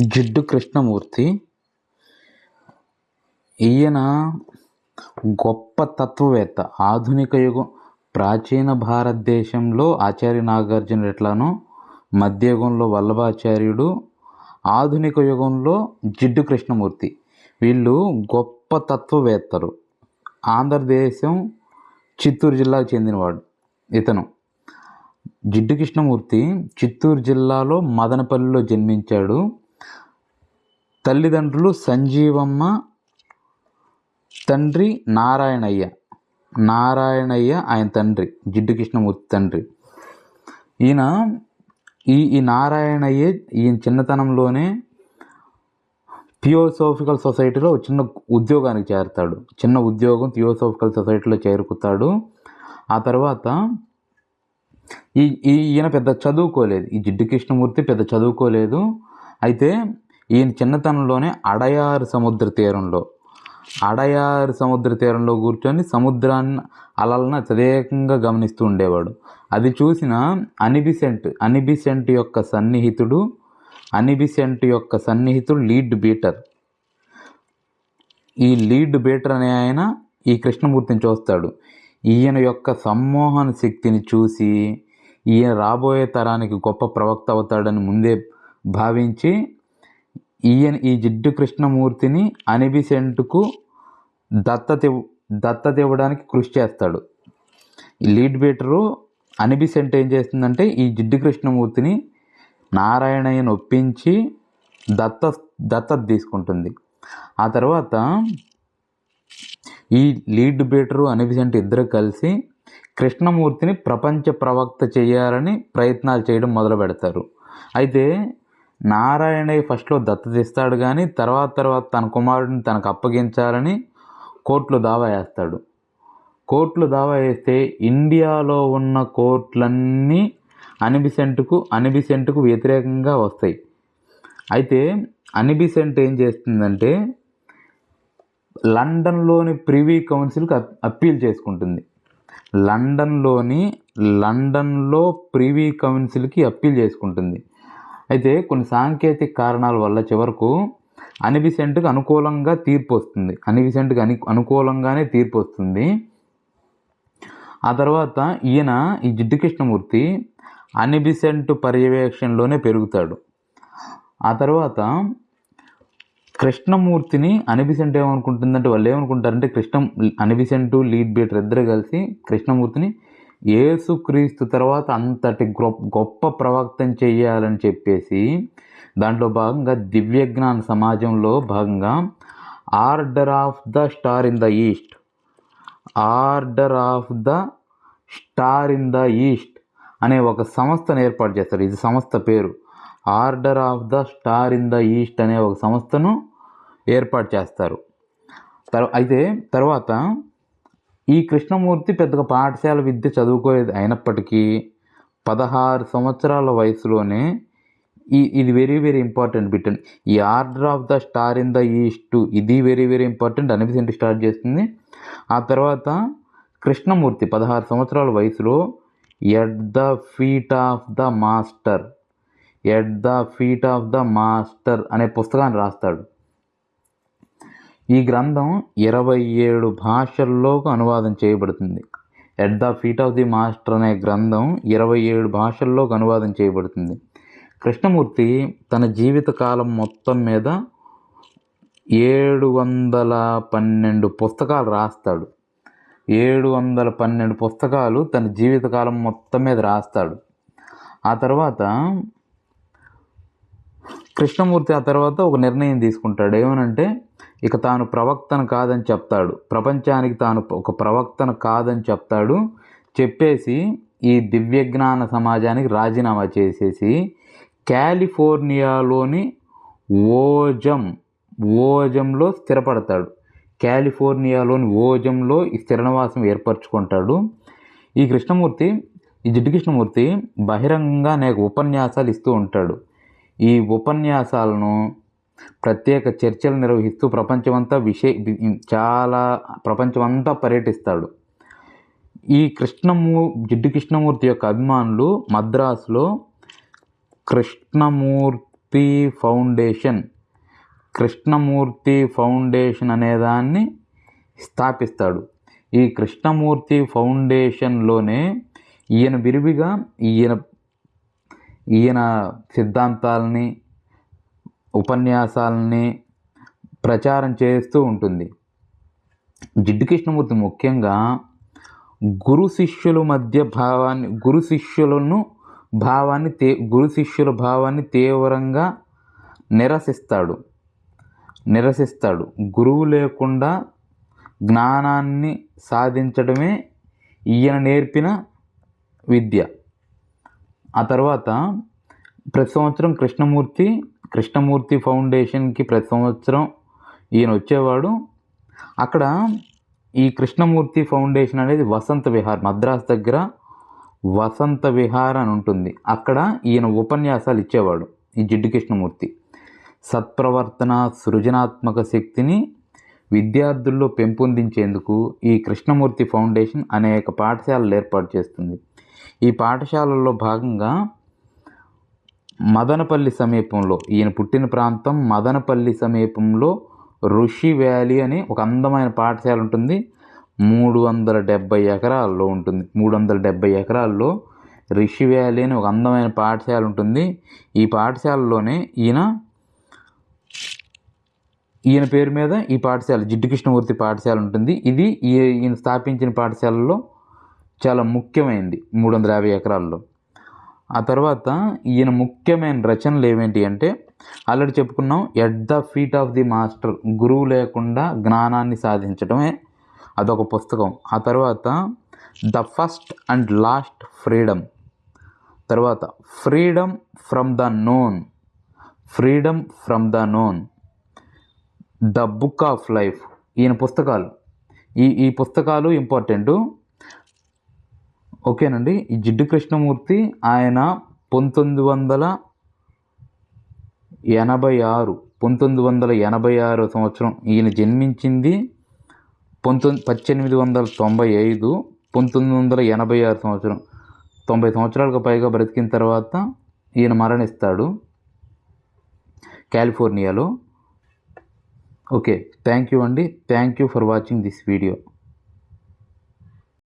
జిడ్డు కృష్ణమూర్తి. ఈయన గొప్ప తత్వవేత్త ఆధునిక యుగం ప్రాచీన భారతదేశంలో ఆచార్య నాగార్జున ఎట్లానో మధ్యయుగంలో వల్లభాచార్యుడు ఆధునిక యుగంలో జిడ్డు కృష్ణమూర్తి. వీళ్ళు గొప్ప తత్వవేత్తలు. ఆంధ్రదేశం చిత్తూరు జిల్లాకు చెందినవాడు ఇతను. జిడ్డు కృష్ణమూర్తి చిత్తూరు జిల్లాలో మదనపల్లిలో జన్మించాడు. తల్లిదండ్రులు సంజీవమ్మ తండ్రి నారాయణయ్య. నారాయణయ్య ఆయన తండ్రి జిడ్డు కృష్ణమూర్తి తండ్రి. ఈయన ఈ ఈ నారాయణయ్య ఈయన చిన్నతనంలోనే థియోసోఫికల్ సొసైటీలో చిన్న ఉద్యోగానికి చేరుతాడు. చిన్న ఉద్యోగం థియోసోఫికల్ సొసైటీలో చేరుకుతాడు. ఆ తర్వాత ఈ ఈ ఈయన పెద్ద చదువుకోలేదు. ఈ జిడ్డు కృష్ణమూర్తి పెద్ద చదువుకోలేదు. అయితే ఈయన చిన్నతనంలోనే అడయారు సముద్ర తీరంలో. అడయారు సముద్ర తీరంలో కూర్చొని సముద్రాన్ని అలలను తదేకంగా గమనిస్తూ ఉండేవాడు. అది చూసిన అనిబిసెంట్ అనిబిసెంట్ యొక్క సన్నిహితుడు అనిబిసెంట్ యొక్క సన్నిహితుడు లీడ్ బీటర్. ఈ లీడ్ బీటర్ అనే ఆయన ఈ కృష్ణమూర్తిని చూస్తాడు. ఈయన యొక్క సమ్మోహన శక్తిని చూసి ఈయన రాబోయే తరానికి గొప్ప ప్రవక్త అవుతాడని ముందే భావించి ఈయన ఈ జిడ్డు కృష్ణమూర్తిని అనిబిసెంట్కు దత్తత దత్తత ఇవ్వడానికి కృషి చేస్తాడు. లీడ్ బీటరు అనిబిసెంట్ ఏం చేస్తుందంటే ఈ జిడ్డు కృష్ణమూర్తిని నారాయణయ్యను ఒప్పించి దత్త దత్తత తీసుకుంటుంది. ఆ తర్వాత ఈ లీడ్ బీటరు అనిబిసెంట్ ఇద్దరు కలిసి కృష్ణమూర్తిని ప్రపంచ ప్రవక్త చేయాలని ప్రయత్నాలు చేయడం మొదలు పెడతారు అయితే నారాయణయ్య ఫస్ట్లో దత్తత ఇస్తాడు కానీ తర్వాత తర్వాత తన కుమారుడిని తనకు అప్పగించాలని కోర్టులో దావా వేస్తాడు. కోర్టులు దావా వేస్తే ఇండియాలో ఉన్న కోర్టులన్నీ అనిబిసెంట్కు అనిబిసెంట్కు వ్యతిరేకంగా వస్తాయి. అయితే అనిబిసెంట్ ఏం చేస్తుందంటే లండన్లోని ప్రివీ కౌన్సిల్కి అప్- అప్పీల్ చేసుకుంటుంది. లండన్లోని లండన్లో ప్రివీ కౌన్సిల్కి అప్పీల్ చేసుకుంటుంది. అయితే కొన్ని సాంకేతిక కారణాల వల్ల చివరకు అనిబిసెంట్కి అనుకూలంగా తీర్పు వస్తుంది. అనిబిసెంట్కి అని అనుకూలంగానే తీర్పు వస్తుంది. ఆ తర్వాత ఈయన ఈ జిడ్డు కృష్ణమూర్తి అనిబిసెంట్ పర్యవేక్షణలోనే పెరుగుతాడు. ఆ తర్వాత కృష్ణమూర్తిని అనిబిసెంట్ ఏమనుకుంటుందంటే వాళ్ళు ఏమనుకుంటారంటే కృష్ణ అనిబిసెంటు లీడ్ బీటర్ ఇద్దరు కలిసి కృష్ణమూర్తిని ఏసుక్రీస్తు తర్వాత అంతటి గొప్ప గొప్ప ప్రవక్తం చెయ్యాలని చెప్పేసి దాంట్లో భాగంగా దివ్యజ్ఞాన సమాజంలో భాగంగా order of the star in the east. Order of the star in the east అనే ఒక సంస్థను ఏర్పాటు చేస్తారు. ఇది సంస్థ పేరు. Order of the star in the east అనే ఒక సంస్థను ఏర్పాటు చేస్తారు. తర్వా అయితే తర్వాత ఈ కృష్ణమూర్తి పెద్దగా పాఠశాల విద్య చదువుకోలేదు అయినప్పటికీ పదహారు సంవత్సరాల వయసులోనే ఈ ఇది వెరీ వెరీ ఇంపార్టెంట్ బిట్ ఈ order of the star in the east ఇది very very important Annie Besant start చేస్తుంది? ఆ తర్వాత కృష్ణమూర్తి పదహారు సంవత్సరాల వయసులో at the feet of the master at the feet of the master అనే పుస్తకాన్ని రాస్తాడు. ఈ గ్రంథం ఇరవై ఏడు భాషల్లోకి అనువాదం చేయబడుతుంది. At the feet of the master అనే గ్రంథం ఇరవై ఏడు భాషల్లోకి అనువాదం చేయబడుతుంది. కృష్ణమూర్తి తన జీవిత కాలం మొత్తం మీద ఏడు వందల పన్నెండు పుస్తకాలు రాస్తాడు. ఏడు వందల పన్నెండు పుస్తకాలు తన జీవితకాలం మొత్తం మీద రాస్తాడు. ఆ తర్వాత కృష్ణమూర్తి ఆ తర్వాత ఒక నిర్ణయం తీసుకుంటాడు. ఏమనంటే ఇక తాను ప్రవక్తను కాదని చెప్తాడు. ప్రపంచానికి తాను ఒక ప్రవక్తను కాదని చెప్తాడు. చెప్పేసి ఈ దివ్యజ్ఞాన సమాజానికి రాజీనామా చేసేసి కాలిఫోర్నియాలోని ఓజం ఓజంలో స్థిరపడతాడు. కాలిఫోర్నియాలోని ఓజంలో ఈ స్థిరనివాసం ఏర్పరచుకుంటాడు. ఈ కృష్ణమూర్తి ఈ జిడ్డు కృష్ణమూర్తి బహిరంగంగా అనేక ఉపన్యాసాలు ఇస్తూ ఉంటాడు. ఈ ఉపన్యాసాలను ప్రత్యేక చర్చలు నిర్వహిస్తూ ప్రపంచమంతా విషయ చాలా ప్రపంచమంతా పర్యటిస్తాడు. ఈ కృష్ణమూ జిడ్డు కృష్ణమూర్తి యొక్క అభిమానులు మద్రాసులో కృష్ణమూర్తి కృష్ణమూర్తి ఫౌండేషన్ కృష్ణమూర్తి ఫౌండేషన్ అనేదాన్ని స్థాపిస్తాడు. ఈ కృష్ణమూర్తి ఫౌండేషన్లోనే ఈయన విరివిగా ఈయన ఈయన సిద్ధాంతాలని ఉపన్యాసాలని ప్రచారం చేస్తూ ఉంటుంది. జిడ్డు కృష్ణమూర్తి ముఖ్యంగా గురు శిష్యుల మధ్య భావాన్ని గురు శిష్యులను భావాన్ని తే గురు శిష్యుల భావాన్ని తీవ్రంగా నిరసిస్తాడు. నిరసిస్తాడు. గురువు లేకుండా జ్ఞానాన్ని సాధించడమే ఈయన నేర్పిన విద్య. ఆ తర్వాత ప్రతి సంవత్సరం కృష్ణమూర్తి కృష్ణమూర్తి ఫౌండేషన్కి ప్రతి సంవత్సరం ఈయన వచ్చేవాడు. అక్కడ ఈ కృష్ణమూర్తి ఫౌండేషన్ అనేది వసంత విహార్ మద్రాస్ దగ్గర వసంత విహార్ అని ఉంటుంది. అక్కడ ఈయన ఉపన్యాసాలు ఇచ్చేవాడు ఈ జిడ్డు కృష్ణమూర్తి. సత్ప్రవర్తన సృజనాత్మక శక్తిని విద్యార్థుల్లో పెంపొందించేందుకు ఈ కృష్ణమూర్తి ఫౌండేషన్ అనేక పాఠశాలలు ఏర్పాటు చేస్తుంది. ఈ పాఠశాలల్లో భాగంగా మదనపల్లి సమీపంలో ఈయన పుట్టిన ప్రాంతం మదనపల్లి సమీపంలో ఋషి వ్యాలీ అని ఒక అందమైన పాఠశాల ఉంటుంది. మూడు వందల డెబ్బై ఎకరాల్లో ఉంటుంది. మూడు వందల డెబ్బై ఎకరాల్లో రిషి వ్యాలీ అని ఒక అందమైన పాఠశాల ఉంటుంది. ఈ పాఠశాలలోనే ఈయన ఈయన పేరు మీద ఈ పాఠశాల జిడ్డు కృష్ణమూర్తి పాఠశాల ఉంటుంది. ఇది ఈయన స్థాపించిన పాఠశాలలో చాలా ముఖ్యమైనది మూడు వందల యాభై ఎకరాల్లో. ఆ తర్వాత ఈయన ముఖ్యమైన రచనలు ఏమేంటి అంటే ఆల్రెడీ చెప్పుకున్నాం at the feet of the master గురువు లేకుండా జ్ఞానాన్ని సాధించడమే అదొక పుస్తకం. ఆ తర్వాత the first and last freedom. తర్వాత freedom from the known. Freedom from the known. The book of life. ఈయన పుస్తకాలు. ఈ ఈ పుస్తకాలు ఇంపార్టెంట్. ఓకేనండి. ఈ జిడ్డు కృష్ణమూర్తి ఆయన పంతొమ్మిది వందల ఎనభై ఆరు పంతొమ్మిది వందల ఎనభై ఆరు సంవత్సరం ఈయన జన్మించింది పంతొమ్మిది పద్దెనిమిది వందల తొంభై ఐదు పంతొమ్మిది వందల ఎనభై ఆరు సంవత్సరం. తొంభై సంవత్సరాలకు పైగా బ్రతికిన తర్వాత ఈయన మరణిస్తాడు కాలిఫోర్నియాలో. ఓకే థ్యాంక్ యూ అండి. Thank you for watching this video.